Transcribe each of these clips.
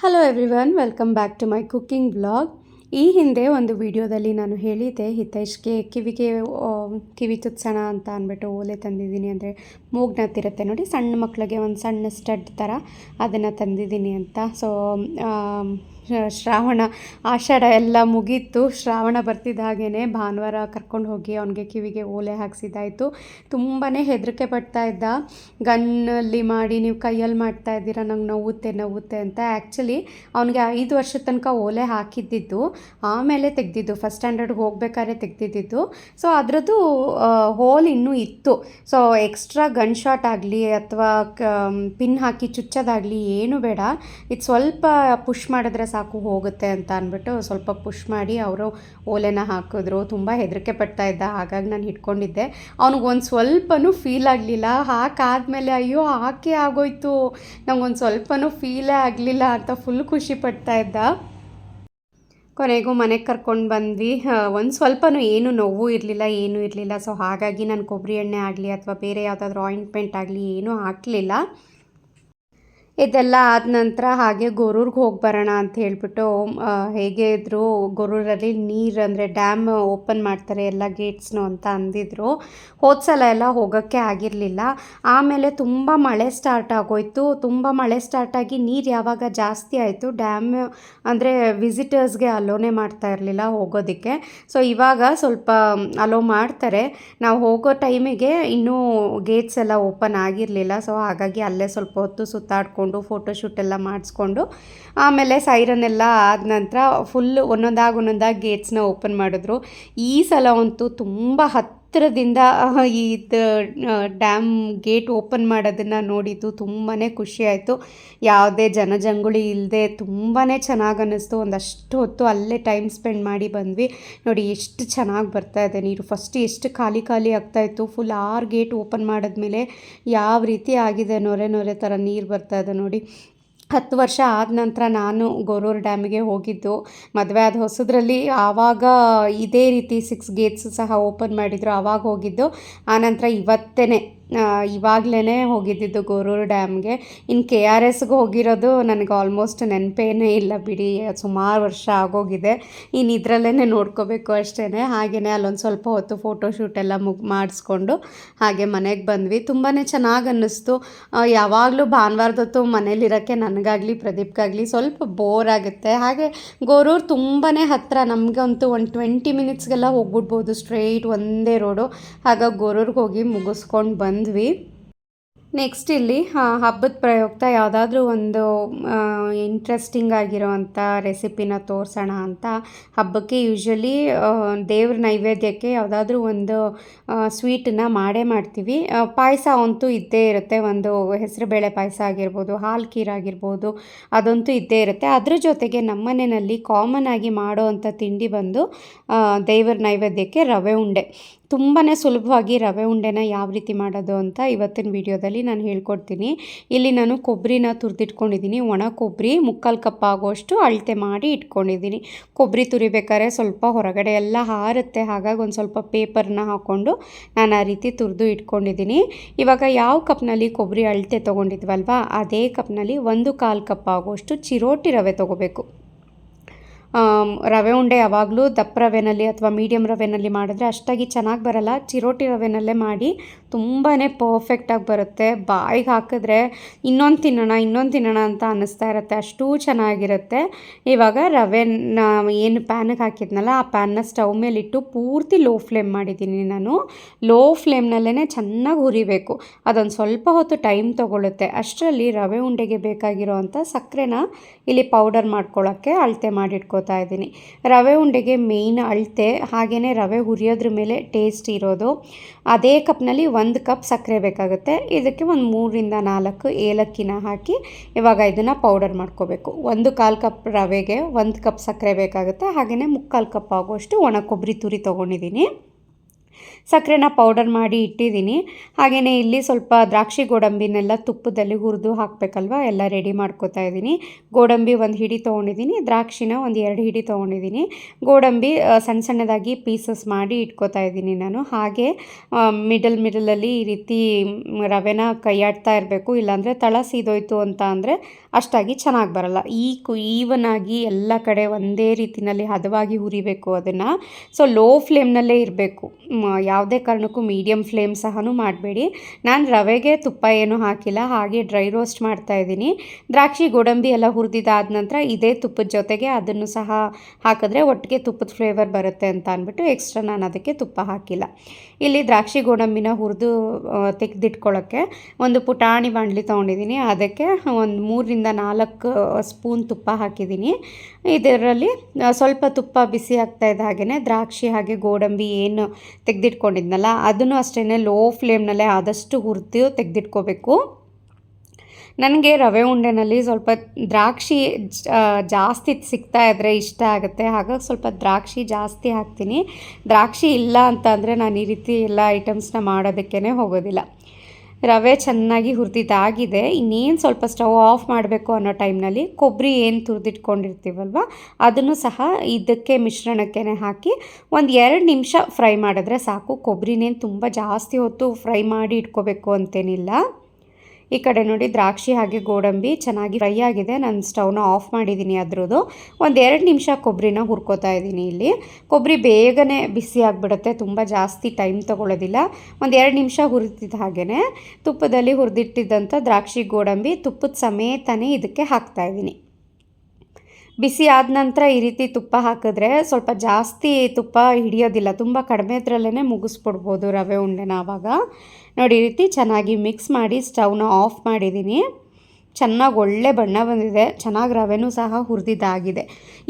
Hello everyone welcome back to my cooking blog ಈ ಹಿಂದೆ ಒಂದು ವಿಡಿಯೋದಲ್ಲಿ ನಾನು ಹೇಳಿದ್ದೆ, ಹಿತೈಷ್ಗೆ ಕಿವಿಗೆ ಕಿವಿ ತುತ್ಸಣ ಅಂತ ಅಂದ್ಬಿಟ್ಟು ಓಲೆ ತಂದಿದ್ದೀನಿ ಅಂದರೆ ಮೂಗ್ನತ್ತಿರುತ್ತೆ ನೋಡಿ, ಸಣ್ಣ ಮಕ್ಕಳಿಗೆ ಒಂದು ಸಣ್ಣ ಸ್ಟಡ್ ಥರ ಅದನ್ನು ತಂದಿದ್ದೀನಿ ಅಂತ. ಸೊ ಶ್ರಾವಣ ಆಷಾಢ ಎಲ್ಲ ಮುಗೀತು. ಶ್ರಾವಣ ಬರ್ತಿದ್ದ ಹಾಗೇ ಭಾನುವಾರ ಕರ್ಕೊಂಡು ಹೋಗಿ ಅವನಿಗೆ ಕಿವಿಗೆ ಓಲೆ ಹಾಕ್ಸಿದ್ದಾಯಿತು. ತುಂಬಾ ಹೆದರಿಕೆ ಪಡ್ತಾ ಇದ್ದ. ಗನ್ನಲ್ಲಿ ಮಾಡಿ ನೀವು ಕೈಯಲ್ಲಿ ಮಾಡ್ತಾ ಇದ್ದೀರಾ, ನಂಗೆ ನೋವುತ್ತೆ ನೋವುತ್ತೆ ಅಂತ. ಆ್ಯಕ್ಚುಲಿ ಅವನಿಗೆ ಐದು ವರ್ಷದ ತನಕ ಓಲೆ ಹಾಕಿದ್ದಿದ್ದು. ಆಮೇಲೆ ತೆಗ್ದಿದ್ದು ಫಸ್ಟ್ ಸ್ಟ್ಯಾಂಡರ್ಡ್ಗೆ ಹೋಗ್ಬೇಕಾದ್ರೆ ತೆಗ್ದಿದ್ದು ಸೊ ಅದರದ್ದು ಹೋಲ್ ಇನ್ನೂ ಇತ್ತು. ಸೊ ಎಕ್ಸ್ಟ್ರಾ ಗನ್ ಶಾಟ್ ಆಗಲಿ ಅಥವಾ ಪಿನ್ ಹಾಕಿ ಚುಚ್ಚೋದಾಗಲಿ ಏನು ಬೇಡ. ಇದು ಸ್ವಲ್ಪ ಪುಷ್ ಮಾಡಿದ್ರೆ ಹೋಗುತ್ತೆ ಅಂತ ಅಂದ್ಬಿಟ್ಟು ಸ್ವಲ್ಪ ಪುಷ್ ಮಾಡಿ ಅವರು ಓಲೆನ ಹಾಕಿದ್ರು. ತುಂಬ ಹೆದರಿಕೆ ಪಡ್ತಾ ಇದ್ದ, ಹಾಗಾಗಿ ನಾನು ಹಿಡ್ಕೊಂಡಿದ್ದೆ. ಅವ್ನಿಗೊಂದು ಸ್ವಲ್ಪನೂ ಫೀಲ್ ಆಗಲಿಲ್ಲ. ಹಾಕಾದ್ಮೇಲೆ ಅಯ್ಯೋ ಹಾಕಿ ಆಗೋಯ್ತು. ನಂಗೊಂದು ಸ್ವಲ್ಪನೂ ಫೀಲೇ ಆಗಲಿಲ್ಲ ಅಂತ ಫುಲ್ ಖುಷಿ ಪಡ್ತಾ ಇದ್ದ. ಕೊನೆಗೂ ಮನೆಗೆ ಕರ್ಕೊಂಡು ಬಂದ್ವಿ. ಒಂದು ಸ್ವಲ್ಪನೂ ಏನು ನೋವು ಇರಲಿಲ್ಲ, ಏನೂ ಇರಲಿಲ್ಲ. ಸೊ ಹಾಗಾಗಿ ನಾನು ಕೊಬ್ಬರಿ ಎಣ್ಣೆ ಆಗಲಿ ಅಥವಾ ಬೇರೆ ಯಾವುದಾದ್ರೂ ಆಯಿಂಟ್ಮೆಂಟ್ ಆಗಲಿ ಏನೂ ಹಾಕಲಿಲ್ಲ. ಇದೆಲ್ಲ ಆದ ನಂತರ ಹಾಗೆ ಗೊರೂರ್ಗೆ ಹೋಗಿ ಬರೋಣ ಅಂತ ಹೇಳ್ಬಿಟ್ಟು ಹೇಗೆ ಇದ್ದರು ಗೊರೂರಲ್ಲಿ ನೀರು ಅಂದರೆ ಡ್ಯಾಮ್ ಓಪನ್ ಮಾಡ್ತಾರೆ ಎಲ್ಲ ಗೇಟ್ಸ್ನು ಅಂತ ಅಂದಿದ್ರು. ಹೋದ ಸಲ ಎಲ್ಲ ಹೋಗೋಕ್ಕೆ ಆಗಿರಲಿಲ್ಲ. ಆಮೇಲೆ ತುಂಬ ಮಳೆ ಸ್ಟಾರ್ಟ್ ಆಗೋಯ್ತು. ತುಂಬ ಮಳೆ ಸ್ಟಾರ್ಟ್ ಆಗಿ ನೀರು ಯಾವಾಗ ಜಾಸ್ತಿ ಆಯಿತು, ಡ್ಯಾಮ್ ಅಂದರೆ ವಿಸಿಟರ್ಸ್ಗೆ ಅಲೋನೇ ಮಾಡ್ತಾ ಇರಲಿಲ್ಲ ಹೋಗೋದಕ್ಕೆ. ಸೊ ಇವಾಗ ಸ್ವಲ್ಪ ಅಲೋ ಮಾಡ್ತಾರೆ. ನಾವು ಹೋಗೋ ಟೈಮಿಗೆ ಇನ್ನೂ ಗೇಟ್ಸ್ ಎಲ್ಲ ಓಪನ್ ಆಗಿರಲಿಲ್ಲ. ಸೊ ಹಾಗಾಗಿ ಅಲ್ಲೇ ಸ್ವಲ್ಪ ಹೊತ್ತು ಸುತ್ತಾಡಿಕೊಂಡು ಫೋಟೋಶೂಟ್ ಎಲ್ಲ ಮಾಡಿಸ್ಕೊಂಡು ಆಮೇಲೆ ಸೈರನ್ ಎಲ್ಲ ಆದ ನಂತರ ಫುಲ್ ಒಂದೊಂದಾಗಿ ಒಂದೊಂದಾಗಿ ಗೇಟ್ಸ್ನ ಓಪನ್ ಮಾಡಿದ್ರು. ಈ ಸಲ ಅಂತೂ ತುಂಬ ಹತ್ತಿರದಿಂದ ಈ ಡ್ಯಾಮ್ ಗೇಟ್ ಓಪನ್ ಮಾಡೋದನ್ನು ನೋಡಿದ್ದು ತುಂಬಾ ಖುಷಿಯಾಯಿತು ಯಾವುದೇ ಜನಜಂಗುಳಿ ಇಲ್ಲದೆ ತುಂಬಾ ಚೆನ್ನಾಗಿ ಅನ್ನಿಸ್ತು. ಒಂದಷ್ಟು ಹೊತ್ತು ಅಲ್ಲೇ ಟೈಮ್ ಸ್ಪೆಂಡ್ ಮಾಡಿ ಬಂದ್ವಿ. ನೋಡಿ, ಎಷ್ಟು ಚೆನ್ನಾಗಿ ಬರ್ತಾ ಇದೆ ನೀರು. ಫಸ್ಟ್ ಎಷ್ಟು ಖಾಲಿ ಖಾಲಿ ಆಗ್ತಾ ಇತ್ತು. ಫುಲ್ ಆರು ಗೇಟ್ ಓಪನ್ ಮಾಡಿದ್ಮೇಲೆ ಯಾವ ರೀತಿ ಆಗಿದೆ ನೊರೆ ನೊರೆ ಥರ ನೀರು ಬರ್ತಾ ಇದೆ ನೋಡಿ. ಹತ್ತು ವರ್ಷ ಆದ ನಂತರ ನಾನು ಗೊರೂರು ಡ್ಯಾಮಿಗೆ ಹೋಗಿದ್ದು. ಮದುವೆ ಆದ ಹೊಸದ್ರಲ್ಲಿ ಆವಾಗ ಇದೇ ರೀತಿ ಸಿಕ್ಸ್ ಗೇಟ್ಸ್ ಸಹ ಓಪನ್ ಮಾಡಿದ್ರು, ಆವಾಗ ಹೋಗಿದ್ದು. ಆನಂತರ ಇವತ್ತೇ ಇವಾಗಲೇ ಹೋಗಿದ್ದಿದ್ದು ಗೊರೂರು ಡ್ಯಾಮ್ಗೆ. ಇನ್ನು ಕೆ ಆರ್ ಎಸ್ಗೆ ಹೋಗಿರೋದು ನನಗೆ ಆಲ್ಮೋಸ್ಟ್ ನೆನಪೇನೇ ಇಲ್ಲ ಬಿಡಿ, ಸುಮಾರು ವರ್ಷ ಆಗೋಗಿದೆ. ಇನ್ನು ಇದರಲ್ಲೇ ನೋಡ್ಕೋಬೇಕು ಅಷ್ಟೇ ಹಾಗೆಯೇ ಅಲ್ಲೊಂದು ಸ್ವಲ್ಪ ಹೊತ್ತು ಫೋಟೋಶೂಟ್ ಎಲ್ಲ ಮುಗ್, ಮಾಡಿಸ್ಕೊಂಡು ಹಾಗೆ ಮನೆಗೆ ಬಂದ್ವಿ. ತುಂಬಾ ಚೆನ್ನಾಗಿ ಅನ್ನಿಸ್ತು. ಯಾವಾಗಲೂ ಭಾನುವಾರದ ಹೊತ್ತು ಮನೇಲಿರೋಕ್ಕೆ ನನಗಾಗಲಿ, ಪ್ರದೀಪ್ಗಾಗಲಿ ಸ್ವಲ್ಪ ಬೋರ್ ಆಗುತ್ತೆ. ಹಾಗೆ ಗೋರೂರು ತುಂಬಾ ಹತ್ತಿರ ನಮಗಂತೂ ಒಂದು ಟ್ವೆಂಟಿ ಮಿನಿಟ್ಸ್ಗೆಲ್ಲ ಹೋಗ್ಬಿಡ್ಬೋದು ಸ್ಟ್ರೈಟ್ ಒಂದೇ ರೋಡು ಹಾಗಾಗಿ ಗೋರೂರಿಗೆ ಹೋಗಿ ಮುಗಿಸ್ಕೊಂಡು ಬಂದ್ವಿ. ನೆಕ್ಸ್ಟ್ ಇಲ್ಲಿ ಹಬ್ಬದ ಪ್ರಯುಕ್ತ ಯಾವುದಾದ್ರೂ ಒಂದು ಇಂಟ್ರೆಸ್ಟಿಂಗ್ ಆಗಿರೋವಂಥ ರೆಸಿಪಿನ ತೋರಿಸೋಣ ಅಂತ. ಹಬ್ಬಕ್ಕೆ ಯೂಶ್ವಲಿ ದೇವ್ರ ನೈವೇದ್ಯಕ್ಕೆ ಯಾವುದಾದ್ರೂ ಒಂದು ಸ್ವೀಟನ್ನು ಮಾಡೇ ಮಾಡ್ತೀವಿ. ಪಾಯಸ ಅಂತೂ ಇದ್ದೇ ಇರುತ್ತೆ. ಒಂದು ಹೆಸರುಬೇಳೆ ಪಾಯಸ ಆಗಿರ್ಬೋದು, ಹಾಲು ಖೀರ್ ಆಗಿರ್ಬೋದು, ಅದಂತೂ ಇದ್ದೇ ಇರುತ್ತೆ. ಅದ್ರ ಜೊತೆಗೆ ನಮ್ಮನೆಯಲ್ಲಿ ಕಾಮನ್ ಆಗಿ ಮಾಡೋ ತಿಂಡಿ ಬಂದು ದೇವ್ರ ನೈವೇದ್ಯಕ್ಕೆ ರವೆ ಉಂಡೆ. ತುಂಬಾ ಸುಲಭವಾಗಿ ರವೆ ಉಂಡೆನ ಯಾವ ರೀತಿ ಮಾಡೋದು ಅಂತ ಇವತ್ತಿನ ವಿಡಿಯೋದಲ್ಲಿ ನಾನು ಹೇಳ್ಕೊಡ್ತೀನಿ. ಇಲ್ಲಿ ನಾನು ಕೊಬ್ಬರಿನ ತುರಿದಿಟ್ಕೊಂಡಿದ್ದೀನಿ. ಒಣ ಕೊಬ್ಬರಿ ಮುಕ್ಕಾಲು ಕಪ್ ಆಗೋಷ್ಟು ಅಳತೆ ಮಾಡಿ ಇಟ್ಕೊಂಡಿದ್ದೀನಿ. ಕೊಬ್ಬರಿ ತುರಿಬೇಕಾದ್ರೆ ಸ್ವಲ್ಪ ಹೊರಗಡೆ ಎಲ್ಲ ಹಾರುತ್ತೆ ಹಾಗಾಗಿ ಒಂದು ಸ್ವಲ್ಪ ಪೇಪರ್ನ ಹಾಕ್ಕೊಂಡು ನಾನು ಆ ರೀತಿ ತುರಿದು ಇಟ್ಕೊಂಡಿದ್ದೀನಿ. ಇವಾಗ ಯಾವ ಕಪ್ನಲ್ಲಿ ಕೊಬ್ಬರಿ ಅಳತೆ ತೊಗೊಂಡಿದ್ವಲ್ವಾ, ಅದೇ ಕಪ್ನಲ್ಲಿ ಒಂದು ಕಾಲು ಕಪ್ ಆಗೋಷ್ಟು ಚಿರೋಟಿ ರವೆ ತೊಗೋಬೇಕು. ರವೆ ಉಂಡೆ ಯಾವಾಗಲೂ ದಪ್ಪ ರವೆನಲ್ಲಿ ಅಥವಾ ಮೀಡಿಯಮ್ ರವೆನಲ್ಲಿ ಮಾಡಿದ್ರೆ ಅಷ್ಟಾಗಿ ಚೆನ್ನಾಗಿ ಬರಲ್ಲ. ಚಿರೋಟಿ ರವೆನಲ್ಲೇ ಮಾಡಿ ತುಂಬಾ ಪರ್ಫೆಕ್ಟಾಗಿ ಬರುತ್ತೆ. ಬಾಯಿಗೆ ಹಾಕಿದ್ರೆ ಇನ್ನೊಂದು ತಿನ್ನೋಣ ಇನ್ನೊಂದು ತಿನ್ನೋಣ ಅಂತ ಅನ್ನಿಸ್ತಾ ಇರುತ್ತೆ. ಅಷ್ಟೂ ಚೆನ್ನಾಗಿರುತ್ತೆ. ಇವಾಗ ರವೆನ ಏನು ಪ್ಯಾನಿಗೆ ಹಾಕಿದ್ನಲ್ಲ, ಆ ಪ್ಯಾನ್ನ ಸ್ಟವ್ ಮೇಲಿಟ್ಟು ಪೂರ್ತಿ ಲೋ ಫ್ಲೇಮ್ ಮಾಡಿದ್ದೀನಿ ನಾನು. ಲೋ ಫ್ಲೇಮ್ನಲ್ಲೇ ಚೆನ್ನಾಗಿ ಹುರಿಬೇಕು. ಅದೊಂದು ಸ್ವಲ್ಪ ಹೊತ್ತು ಟೈಮ್ ತೊಗೊಳುತ್ತೆ. ಅಷ್ಟರಲ್ಲಿ ರವೆ ಉಂಡೆಗೆ ಬೇಕಾಗಿರೋ ಅಂಥ ಸಕ್ಕರೆನ ಇಲ್ಲಿ ಪೌಡರ್ ಮಾಡ್ಕೊಳ್ಳೋಕ್ಕೆ ಅಳತೆ ಮಾಡಿಟ್ಕೋತಾ ಇದ್ದೀನಿ. ರವೆ ಉಂಡೆಗೆ ಮೇಯ್ನ್ ಅಳತೆ ಹಾಗೆಯೇ ರವೆ ಹುರಿಯೋದ್ರ ಮೇಲೆ ಟೇಸ್ಟ್ ಇರೋದು. ಅದೇ ಕಪ್ನಲ್ಲಿ ಒಂದು ಕಪ್ ಸಕ್ಕರೆ ಬೇಕಾಗುತ್ತೆ. ಇದಕ್ಕೆ ಒಂದು ಮೂರರಿಂದ ನಾಲ್ಕು ಏಲಕ್ಕಿನ ಹಾಕಿ ಇವಾಗ ಇದನ್ನು ಪೌಡರ್ ಮಾಡ್ಕೋಬೇಕು. ಒಂದು ಕಾಲು ಕಪ್ ರವೆಗೆ ಒಂದು ಕಪ್ ಸಕ್ಕರೆ ಬೇಕಾಗುತ್ತೆ. ಹಾಗೆಯೇ ಮುಕ್ಕಾಲು ಕಪ್ ಆಗುವಷ್ಟು ಒಣ ಕೊಬ್ಬರಿ ತುರಿ ತೊಗೊಂಡಿದ್ದೀನಿ. ಸಕ್ಕರೆನ ಪೌಡರ್ ಮಾಡಿ ಇಟ್ಟಿದ್ದೀನಿ. ಹಾಗೆಯೇ ಇಲ್ಲಿ ಸ್ವಲ್ಪ ದ್ರಾಕ್ಷಿ ಗೋಡಂಬಿನೆಲ್ಲ ತುಪ್ಪದಲ್ಲಿ ಹುರಿದು ಹಾಕಬೇಕಲ್ವ? ಎಲ್ಲ ರೆಡಿ ಮಾಡ್ಕೋತಾ ಇದ್ದೀನಿ. ಗೋಡಂಬಿ ಒಂದು ಹಿಡಿ ತೊಗೊಂಡಿದ್ದೀನಿ. ದ್ರಾಕ್ಷಿನ ಒಂದು ಎರಡು ಹಿಡಿ ತೊಗೊಂಡಿದ್ದೀನಿ. ಗೋಡಂಬಿ ಸಣ್ಣ ಸಣ್ಣದಾಗಿ ಪೀಸಸ್ ಮಾಡಿ ಇಟ್ಕೋತಾ ಇದ್ದೀನಿ ನಾನು. ಹಾಗೆ ಮಿಡಲ್ ಮಿಡಲಲ್ಲಿ ಈ ರೀತಿ ರವೆನ ಕೈಯಾಡ್ತಾ ಇರಬೇಕು. ಇಲ್ಲಾಂದರೆ ತಳ ಸೀದೋಯ್ತು ಅಂತ ಅಂದರೆ ಅಷ್ಟಾಗಿ ಚೆನ್ನಾಗಿ ಬರಲ್ಲ. ಈ ಕು ಈವನ್ ಆಗಿ ಎಲ್ಲ ಕಡೆ ಒಂದೇ ರೀತಿಯಲ್ಲಿ ಹದವಾಗಿ ಹುರಿಬೇಕು ಅದನ್ನು. ಸೊ ಲೋ ಫ್ಲೇಮ್ನಲ್ಲೇ ಇರಬೇಕು. ಯಾವುದೇ ಕಾರಣಕ್ಕೂ ಮೀಡಿಯಮ್ ಫ್ಲೇಮ್ ಸಹ ಮಾಡಬೇಡಿ. ನಾನು ರವೆಗೆ ತುಪ್ಪ ಏನು ಹಾಕಿಲ್ಲ, ಹಾಗೆ ಡ್ರೈ ರೋಸ್ಟ್ ಮಾಡ್ತಾ ಇದ್ದೀನಿ. ದ್ರಾಕ್ಷಿ, ಗೋಡಂಬಿ ಎಲ್ಲ ಹುರಿದಿದ್ದಾದ ನಂತರ ಇದೇ ತುಪ್ಪದ ಜೊತೆಗೆ ಅದನ್ನು ಸಹ ಹಾಕಿದ್ರೆ ಒಟ್ಟಿಗೆ ತುಪ್ಪದ ಫ್ಲೇವರ್ ಬರುತ್ತೆ ಅಂತ ಅಂದ್ಬಿಟ್ಟು ಎಕ್ಸ್ಟ್ರಾ ನಾನು ಅದಕ್ಕೆ ತುಪ್ಪ ಹಾಕಿಲ್ಲ. ಇಲ್ಲಿ ದ್ರಾಕ್ಷಿ, ಗೋಡಂಬಿನ ಹುರಿದು ತೆಗೆದಿಟ್ಕೊಳ್ಳೋಕ್ಕೆ ಒಂದು ಪುಟಾಣಿ ಬಾಣಲಿ ತೊಗೊಂಡಿದ್ದೀನಿ. ಅದಕ್ಕೆ ಒಂದು ಮೂರರಿಂದ ನಾಲ್ಕು ಸ್ಪೂನ್ ತುಪ್ಪ ಹಾಕಿದ್ದೀನಿ. ಇದರಲ್ಲಿ ಸ್ವಲ್ಪ ತುಪ್ಪ ಬಿಸಿ ಆಗ್ತಾ ಇದ್ದ ಹಾಗೆಯೇ ದ್ರಾಕ್ಷಿ ಹಾಗೆ ಗೋಡಂಬಿ ಏನು ತೆಗೆದಿಟ್ಕೊಂಡಿದ್ನಲ್ಲ, ಅದನ್ನು ಅಷ್ಟೇ ಲೋ ಫ್ಲೇಮ್ನಲ್ಲೇ ಆದಷ್ಟು ಹುರಿದು ತೆಗೆದಿಟ್ಕೋಬೇಕು. ನನಗೆ ರವೆ ಉಂಡೆನಲ್ಲಿ ಸ್ವಲ್ಪ ದ್ರಾಕ್ಷಿ ಜಾಸ್ತಿ ಸಿಗ್ತಾ ಇದ್ದರೆ ಇಷ್ಟ ಆಗುತ್ತೆ. ಹಾಗಾಗಿ ಸ್ವಲ್ಪ ದ್ರಾಕ್ಷಿ ಜಾಸ್ತಿ ಹಾಕ್ತೀನಿ. ದ್ರಾಕ್ಷಿ ಇಲ್ಲ ಅಂತ ನಾನು ಈ ರೀತಿ ಎಲ್ಲ ಐಟಮ್ಸ್ನ ಮಾಡೋದಕ್ಕೇ ಹೋಗೋದಿಲ್ಲ. ರವೆ ಚೆನ್ನಾಗಿ ಹುರಿದಿದ್ದಾಗಿದೆ, ಇನ್ನೇನು ಸ್ವಲ್ಪ ಸ್ಟವ್ ಆಫ್ ಮಾಡಬೇಕು ಅನ್ನೋ ಟೈಮ್ನಲ್ಲಿ ಕೊಬ್ಬರಿ ಏನು ತುರಿದಿಟ್ಕೊಂಡಿರ್ತೀವಲ್ವ, ಅದನ್ನು ಸಹ ಇದಕ್ಕೆ ಮಿಶ್ರಣಕ್ಕೆ ಹಾಕಿ ಒಂದು ಎರಡು ನಿಮಿಷ ಫ್ರೈ ಮಾಡಿದ್ರೆ ಸಾಕು. ಕೊಬ್ಬರಿನೇನು ತುಂಬ ಜಾಸ್ತಿ ಹೊತ್ತು ಫ್ರೈ ಮಾಡಿ ಇಟ್ಕೋಬೇಕು ಅಂತೇನಿಲ್ಲ. ಈ ಕಡೆ ನೋಡಿ ದ್ರಾಕ್ಷಿ ಹಾಗೆ ಗೋಡಂಬಿ ಚೆನ್ನಾಗಿ ಫ್ರೈ ಆಗಿದೆ. ನಾನು ಸ್ಟವ್ನ ಆಫ್ ಮಾಡಿದ್ದೀನಿ ಅದ್ರದ್ದು. ಒಂದು ಎರಡು ನಿಮಿಷ ಕೊಬ್ಬರಿನ ಹುರ್ಕೋತಾ ಇದ್ದೀನಿ ಇಲ್ಲಿ. ಕೊಬ್ಬರಿ ಬೇಗನೆ ಬಿಸಿ ಆಗಿಬಿಡುತ್ತೆ. ತುಂಬ ಜಾಸ್ತಿ ಟೈಮ್ ತೊಗೊಳ್ಳೋದಿಲ್ಲ ಒಂದು ಎರಡು ನಿಮಿಷ ಹುರಿದಿದ್ದ ಹಾಗೆಯೇ ತುಪ್ಪದಲ್ಲಿ ಹುರಿದಿಟ್ಟಿದ್ದಂಥ ದ್ರಾಕ್ಷಿ, ಗೋಡಂಬಿ ತುಪ್ಪದ ಸಮೇತನೇ ಇದಕ್ಕೆ ಹಾಕ್ತಾ ಇದ್ದೀನಿ ಬಿಸಿ ಆದ ನಂತರ ಈ ರೀತಿ ತುಪ್ಪ ಹಾಕಿದ್ರೆ ಸ್ವಲ್ಪ ಜಾಸ್ತಿ ತುಪ್ಪ ಹಿಡಿಯೋದಿಲ್ಲ. ತುಂಬ ಕಡಿಮೆ ಕಡಿಮೆದ್ರಲ್ಲೇ ಮುಗಿಸ್ಬಿಡ್ಬೋದು ರವೆ ಉಂಡೆನ ಆವಾಗ. ನೋಡಿ ಈ ರೀತಿ ಚೆನ್ನಾಗಿ ಮಿಕ್ಸ್ ಮಾಡಿ ಸ್ಟವ್ನ ಆಫ್ ಮಾಡಿದ್ದೀನಿ ಚೆನ್ನಾಗಿ ಒಳ್ಳೆ ಬಣ್ಣ ಬಂದಿದೆ, ಚೆನ್ನಾಗಿ ರವೆನೂ ಸಹ ಹುರಿದಿದ್ದಾಗಿದೆ.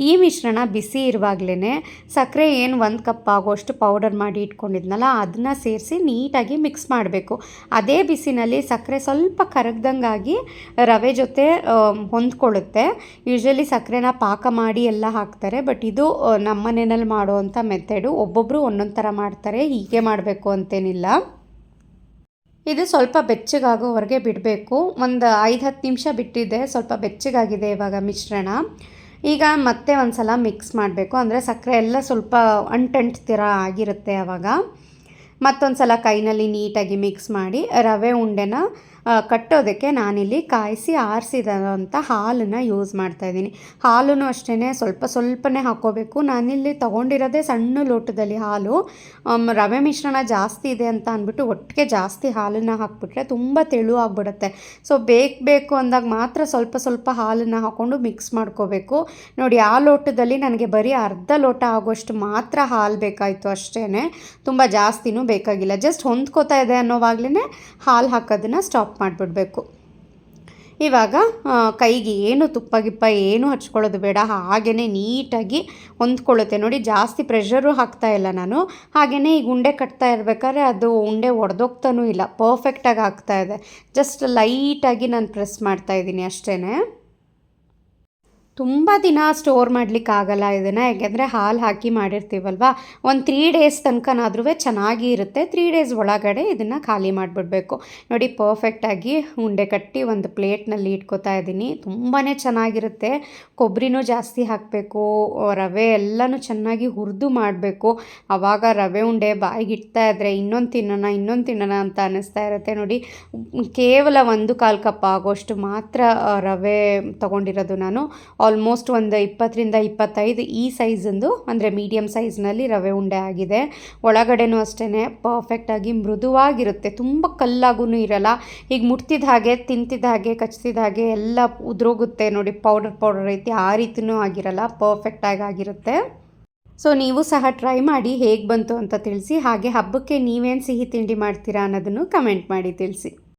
ಈ ಮಿಶ್ರಣ ಬಿಸಿ ಇರುವಾಗಲೇ ಸಕ್ಕರೆ ಏನು ಒಂದು ಕಪ್ ಆಗೋಷ್ಟು ಪೌಡರ್ ಮಾಡಿ ಇಟ್ಕೊಂಡಿದ್ನಲ್ಲ ಅದನ್ನ ಸೇರಿಸಿ ನೀಟಾಗಿ ಮಿಕ್ಸ್ ಮಾಡಬೇಕು. ಅದೇ ಬಿಸಿನಲ್ಲಿ ಸಕ್ಕರೆ ಸ್ವಲ್ಪ ಕರಗ್ದಂಗಾಗಿ ರವೆ ಜೊತೆ ಹೊಂದ್ಕೊಳ್ಳುತ್ತೆ. ಯೂಶ್ವಲಿ ಸಕ್ಕರೆನ ಪಾಕ ಮಾಡಿ ಎಲ್ಲ ಹಾಕ್ತಾರೆ ಬಟ್ ಇದು ನಮ್ಮ ಮನೆಯಲ್ಲಿ ಮಾಡುವಂಥ ಮೆಥಡು ಒಬ್ಬೊಬ್ಬರು ಒಂದೊಂದು ಥರ ಮಾಡ್ತಾರೆ, ಹೀಗೆ ಮಾಡಬೇಕು ಅಂತೇನಿಲ್ಲ. ಇದು ಸ್ವಲ್ಪ ಬೆಚ್ಚಗಾಗೋವರೆಗೆ ಬಿಡಬೇಕು. ಒಂದು ಐದು ಹತ್ತು ನಿಮಿಷ ಬಿಟ್ಟಿದ್ದೆ ಸ್ವಲ್ಪ ಬೆಚ್ಚಗಾಗಿದೆ ಇವಾಗ ಮಿಶ್ರಣ. ಈಗ ಮತ್ತೆ ಒಂದು ಸಲ ಮಿಕ್ಸ್ ಮಾಡಬೇಕು. ಅಂದರೆ ಸಕ್ಕರೆ ಎಲ್ಲ ಸ್ವಲ್ಪ ಅಂಟಂಟ್ ಥರ ಆಗಿರುತ್ತೆ ಆವಾಗ ಮತ್ತೊಂದು ಸಲ ಕೈನಲ್ಲಿ ನೀಟಾಗಿ ಮಿಕ್ಸ್ ಮಾಡಿ ರವೆ, ಉಂಡೆನ ಕಟ್ಟೋದಕ್ಕೆ ನಾನಿಲ್ಲಿ ಕಾಯಿಸಿ ಆರಿಸಿದಂಥ ಹಾಲನ್ನು ಯೂಸ್ ಮಾಡ್ತಾ ಇದ್ದೀನಿ. ಹಾಲು ಅಷ್ಟೇ ಸ್ವಲ್ಪ ಸ್ವಲ್ಪನೇ ಹಾಕ್ಕೋಬೇಕು. ನಾನಿಲ್ಲಿ ತೊಗೊಂಡಿರೋದೇ ಸಣ್ಣ ಲೋಟದಲ್ಲಿ ಹಾಲು. ರವೆ ಮಿಶ್ರಣ ಜಾಸ್ತಿ ಇದೆ ಅಂತ ಅಂದ್ಬಿಟ್ಟು ಒಟ್ಟಿಗೆ ಜಾಸ್ತಿ ಹಾಲನ್ನು ಹಾಕ್ಬಿಟ್ರೆ ತುಂಬ ತೆಳು ಆಗ್ಬಿಡುತ್ತೆ. ಸೊ, ಬೇಕು ಬೇಕು ಅಂದಾಗ ಮಾತ್ರ ಸ್ವಲ್ಪ ಸ್ವಲ್ಪ ಹಾಲನ್ನು ಹಾಕ್ಕೊಂಡು ಮಿಕ್ಸ್ ಮಾಡ್ಕೋಬೇಕು. ನೋಡಿ, ಆ ಲೋಟದಲ್ಲಿ ನನಗೆ ಬರೀ ಅರ್ಧ ಲೋಟ ಆಗೋಷ್ಟು ಮಾತ್ರ ಹಾಲು ಬೇಕಾಯಿತು ಅಷ್ಟೇ ತುಂಬ ಜಾಸ್ತಿನೂ ಬೇಕಾಗಿಲ್ಲ. ಜಸ್ಟ್ ಹೊಂದ್ಕೋತಾ ಇದೆ ಅನ್ನೋವಾಗ್ಲೇ ಹಾಲು ಹಾಕೋದನ್ನು ಸ್ಟಾಪ್ ಮಾಡಿಬಿಡ್ಬೇಕು. ಇವಾಗ ಕೈಗೆ ಏನು ತುಪ್ಪ ಗಿಪ್ಪ ಏನು ಹಚ್ಕೊಳ್ಳೋದು ಬೇಡ ಹಾಗೆಯೇ ನೀಟಾಗಿ ಹೊಂದ್ಕೊಳ್ಳುತ್ತೆ. ನೋಡಿ, ಜಾಸ್ತಿ ಪ್ರೆಷರು ಹಾಕ್ತಾ ಇಲ್ಲ ನಾನು. ಹಾಗೆಯೇ ಈಗ ಉಂಡೆ ಕಟ್ತಾ ಇರಬೇಕಾದ್ರೆ ಅದು ಉಂಡೆ ಒಡೆದೋಗ್ತಾನೂ ಇಲ್ಲ. ಪರ್ಫೆಕ್ಟಾಗಿ ಆಗ್ತಾ ಇದೆ. ಜಸ್ಟ್ ಲೈಟಾಗಿ ನಾನು ಪ್ರೆಸ್ ಮಾಡ್ತಾ ಇದ್ದೀನಿ ಅಷ್ಟೇ ತುಂಬ ದಿನ ಸ್ಟೋರ್ ಮಾಡ್ಲಿಕ್ಕೆ ಆಗಲ್ಲ ಇದನ್ನು. ಯಾಕೆಂದರೆ ಹಾಲು ಹಾಕಿ ಮಾಡಿರ್ತೀವಲ್ವ? ಒಂದು ತ್ರೀ ಡೇಸ್ ತನಕನಾದ್ರೂ ಚೆನ್ನಾಗಿ ಇರುತ್ತೆ. ತ್ರೀ ಡೇಸ್ ಒಳಗಡೆ ಇದನ್ನು ಖಾಲಿ ಮಾಡಿಬಿಡ್ಬೇಕು. ನೋಡಿ ಪರ್ಫೆಕ್ಟಾಗಿ ಉಂಡೆ ಕಟ್ಟಿ ಒಂದು ಪ್ಲೇಟ್ನಲ್ಲಿ ಇಟ್ಕೋತಾ ಇದ್ದೀನಿ. ತುಂಬಾ ಚೆನ್ನಾಗಿರುತ್ತೆ. ಕೊಬ್ಬರಿನೂ ಜಾಸ್ತಿ ಹಾಕಬೇಕು. ರವೆ ಎಲ್ಲನೂ ಚೆನ್ನಾಗಿ ಹುರಿದು ಮಾಡಬೇಕು. ಆವಾಗ ರವೆ ಉಂಡೆ ಬಾಯಿಗೆ ಇಡ್ತಾ ಇದ್ದರೆ ಇನ್ನೊಂದು ತಿನ್ನೋಣ ಇನ್ನೊಂದು ತಿನ್ನೋಣ ಅಂತ ಅನ್ನಿಸ್ತಾ ಇರುತ್ತೆ. ನೋಡಿ, ಕೇವಲ ಒಂದು ಕಾಲು ಕಪ್ ಆಗೋಷ್ಟು ಮಾತ್ರ ರವೆ ತಗೊಂಡಿರೋದು ನಾನು. ಆಲ್ಮೋಸ್ಟ್ ಒಂದು ಇಪ್ಪತ್ತರಿಂದ ಇಪ್ಪತ್ತೈದು ಈ ಸೈಜಿಂದು ಅಂದರೆ ಮೀಡಿಯಮ್ ಸೈಜ್ನಲ್ಲಿ ರವೆ ಉಂಡೆ ಆಗಿದೆ. ಒಳಗಡೆನೂ ಅಷ್ಟೇ ಪರ್ಫೆಕ್ಟಾಗಿ ಮೃದುವಾಗಿರುತ್ತೆ. ತುಂಬ ಕಲ್ಲಾಗೂ ಇರಲ್ಲ. ಈಗ ಮುಟ್ತಿದ್ದ ಹಾಗೆ ತಿಂತಿದ್ದ ಹಾಗೆ ಕಚ್ತಿದ್ದ ಹಾಗೆ ಎಲ್ಲ ಉದುರೋಗುತ್ತೆ ನೋಡಿ ಪೌಡರ್ ಪೌಡರ್ ರೀತಿ ಆ ರೀತಿಯೂ ಆಗಿರಲ್ಲ ಪರ್ಫೆಕ್ಟಾಗಿ ಆಗಿರುತ್ತೆ. ಸೊ ನೀವು ಸಹ ಟ್ರೈ ಮಾಡಿ ಹೇಗೆ ಬಂತು ಅಂತ ತಿಳಿಸಿ, ಹಾಗೆ ಹಬ್ಬಕ್ಕೆ ನೀವೇನು ಸಿಹಿ ತಿಂಡಿ ಮಾಡ್ತೀರಾ ಅನ್ನೋದನ್ನು ಕಮೆಂಟ್ ಮಾಡಿ ತಿಳಿಸಿ.